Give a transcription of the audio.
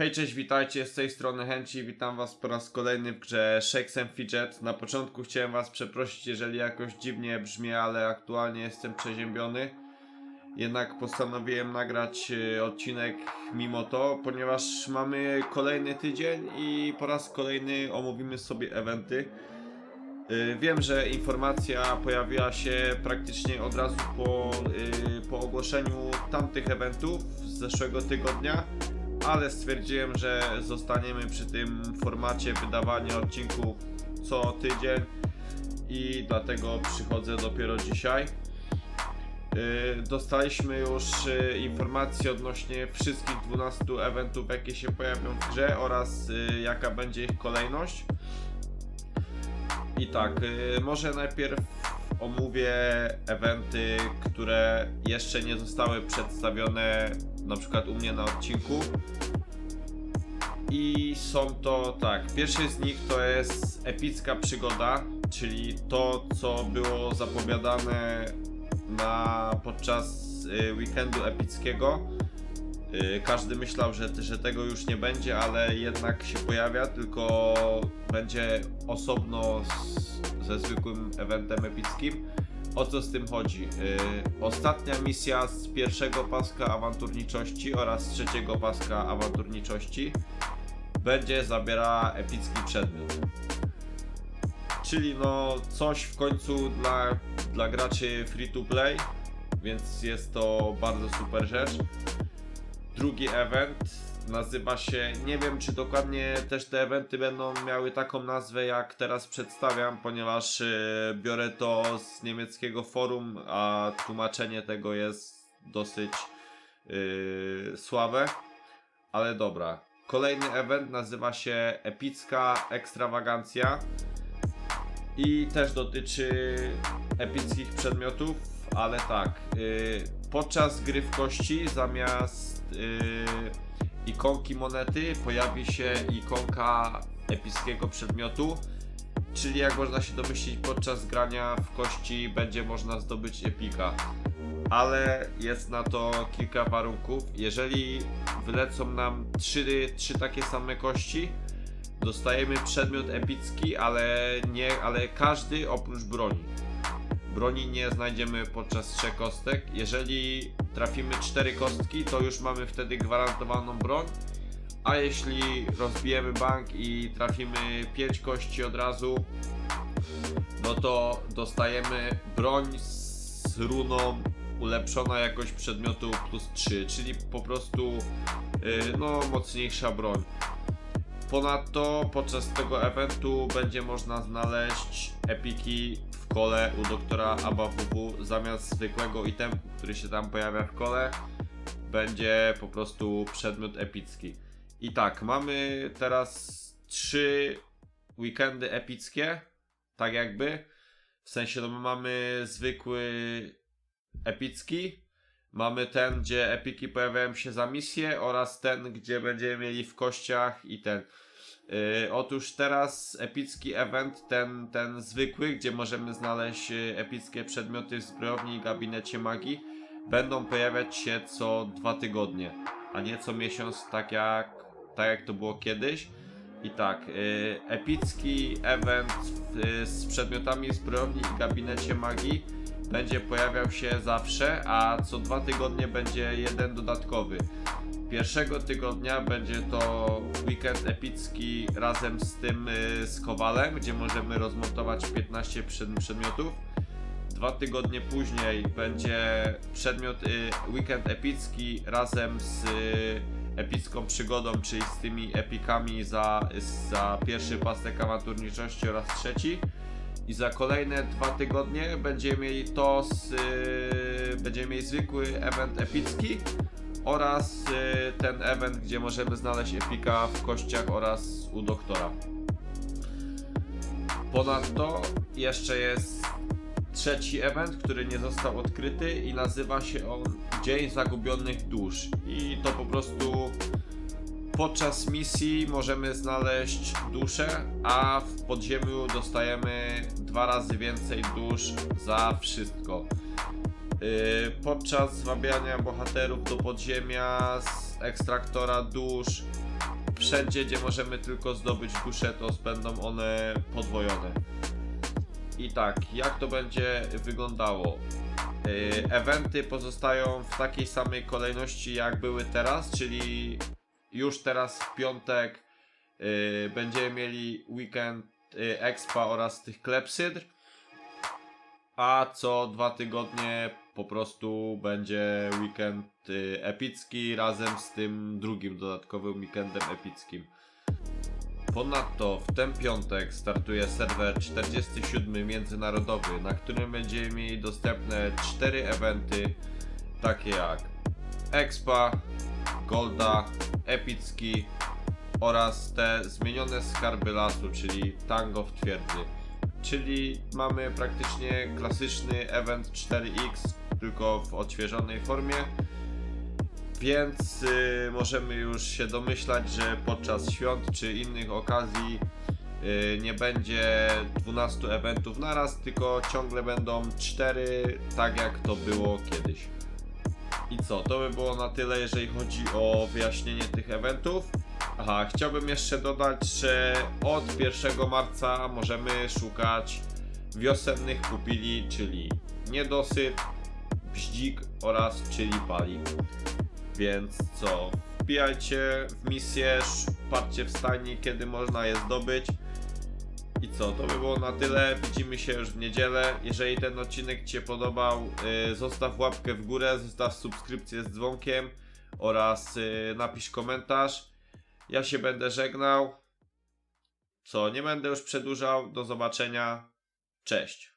Hej, cześć, witajcie, z tej strony Chęci, witam was po raz kolejny w grze Shakes and Fidget. Na początku chciałem was przeprosić, jeżeli jakoś dziwnie brzmi, ale aktualnie jestem przeziębiony. Jednak postanowiłem nagrać e, odcinek mimo to, ponieważ mamy kolejny tydzień i po raz kolejny omówimy sobie eventy. Y, Wiem, że informacja pojawiła się praktycznie od razu po, y, po ogłoszeniu tamtych eventów z zeszłego tygodnia, ale stwierdziłem, że zostaniemy przy tym formacie wydawania odcinków co tydzień i dlatego przychodzę dopiero dzisiaj. Y, Dostaliśmy już y, informacje odnośnie wszystkich 12 eventów, jakie się pojawią w grze oraz y, jaka będzie ich kolejność. I tak, może najpierw omówię eventy, które jeszcze nie zostały przedstawione, na przykład u mnie na odcinku. I są to tak, pierwszy z nich to jest epicka przygoda, czyli to, co było zapowiadane na podczas y, weekendu epickiego. Y, Każdy myślał, że, że tego już nie będzie, ale jednak się pojawia, tylko będzie osobno z, ze zwykłym eventem epickim. O co z tym chodzi? Y, Ostatnia misja z pierwszego paska awanturniczości oraz z trzeciego paska awanturniczości będzie zabierała epicki przedmiot. Czyli no coś w końcu dla, dla graczy free to play, więc jest to bardzo super rzecz. Drugi event nazywa się, nie wiem czy dokładnie też te eventy będą miały taką nazwę jak teraz przedstawiam, ponieważ e, biorę to z niemieckiego forum, a tłumaczenie tego jest dosyć yy, słabe, ale dobra. Kolejny event nazywa się Epicka Ekstrawagancja i też dotyczy epickich przedmiotów, ale tak. y, podczas gry w kości zamiast y, ikonki monety pojawi się ikonka epickiego przedmiotu. Czyli jak można się domyślić, podczas grania w kości będzie można zdobyć epika. Ale jest na to kilka warunków. Jeżeli wylecą nam trzy, trzy takie same kości, dostajemy przedmiot epicki, ale nie, ale każdy oprócz broni. Broni nie znajdziemy podczas trzech kostek. Jeżeli trafimy cztery kostki, to już mamy wtedy gwarantowaną broń. A jeśli rozbijemy bank i trafimy 5 kości od razu, no to dostajemy broń z runą ulepszona jakość przedmiotu plus 3, czyli po prostu yy, no mocniejsza broń. Ponadto podczas tego eventu będzie można znaleźć epiki kole u doktora ABAWW zamiast zwykłego itemku, który się tam pojawia w kole będzie po prostu przedmiot epicki. I tak, mamy teraz trzy weekendy epickie, tak jakby. W sensie, no my mamy zwykły epicki, mamy ten, gdzie epiki pojawiają się za misję oraz ten, gdzie będziemy mieli w kościach i ten. Yy, otóż teraz epicki event, ten, ten zwykły, gdzie możemy znaleźć yy, epickie przedmioty w zbrojowni i gabinecie magii, będą pojawiać się co dwa tygodnie, a nie co miesiąc, tak jak, tak jak to było kiedyś. I tak, yy, epicki event z przedmiotami zbrojowni i gabinecie magii będzie pojawiał się zawsze, a co dwa tygodnie będzie jeden dodatkowy. Pierwszego tygodnia będzie to weekend epicki razem z tym y, z Kowalem, gdzie możemy rozmontować 15 przed, przedmiotów. Dwa tygodnie później będzie przedmiot y, weekend epicki razem z y, epicką przygodą, czyli z tymi epikami za, za pierwszy pasek awanturniczości oraz trzeci. I za kolejne dwa tygodnie będziemy mieli to z, będziemy mieli zwykły event epicki oraz y, ten event, gdzie możemy znaleźć epika w kościach oraz u doktora. Ponadto jeszcze jest trzeci event, który nie został odkryty i nazywa się on Dzień Zagubionych Dusz. I to po prostu podczas misji możemy znaleźć duszę, a w podziemiu dostajemy dwa razy więcej dusz za wszystko. Yy, podczas zwabiania bohaterów do podziemia z ekstraktora dusz wszędzie, gdzie możemy tylko zdobyć dusze, to będą one podwojone. I tak, jak to będzie wyglądało? Yy, Eventy pozostają w takiej samej kolejności jak były teraz, czyli już teraz w piątek yy, będziemy mieli weekend expa oraz tych klepsydr, a co dwa tygodnie po prostu będzie weekend yy, epicki razem z tym drugim dodatkowym weekendem epickim. Ponadto w ten piątek startuje serwer 47 międzynarodowy, na którym będziemy mieli dostępne 4 eventy, takie jak Expa, Golda, Epicki oraz te zmienione skarby lasu, czyli Tango w twierdzy. Czyli mamy praktycznie klasyczny event 4X, tylko w odświeżonej formie. Więc y, możemy już się domyślać, że podczas świąt czy innych okazji y, nie będzie 12 eventów naraz, tylko ciągle będą 4, tak jak to było kiedyś. I co, to by było na tyle, jeżeli chodzi o wyjaśnienie tych eventów. Aha, chciałbym jeszcze dodać, że od 1 marca możemy szukać wiosennych pupili, czyli niedosyt, bździk oraz czyli pali. Więc co, wbijajcie w misję, patrzcie w stajni, kiedy można je zdobyć. I co, to by było na tyle. Widzimy się już w niedzielę. Jeżeli ten odcinek Ci się podobał, yy, zostaw łapkę w górę, zostaw subskrypcję z dzwonkiem oraz yy, napisz komentarz. Ja się będę żegnał. Co, nie będę już przedłużał. Do zobaczenia. Cześć.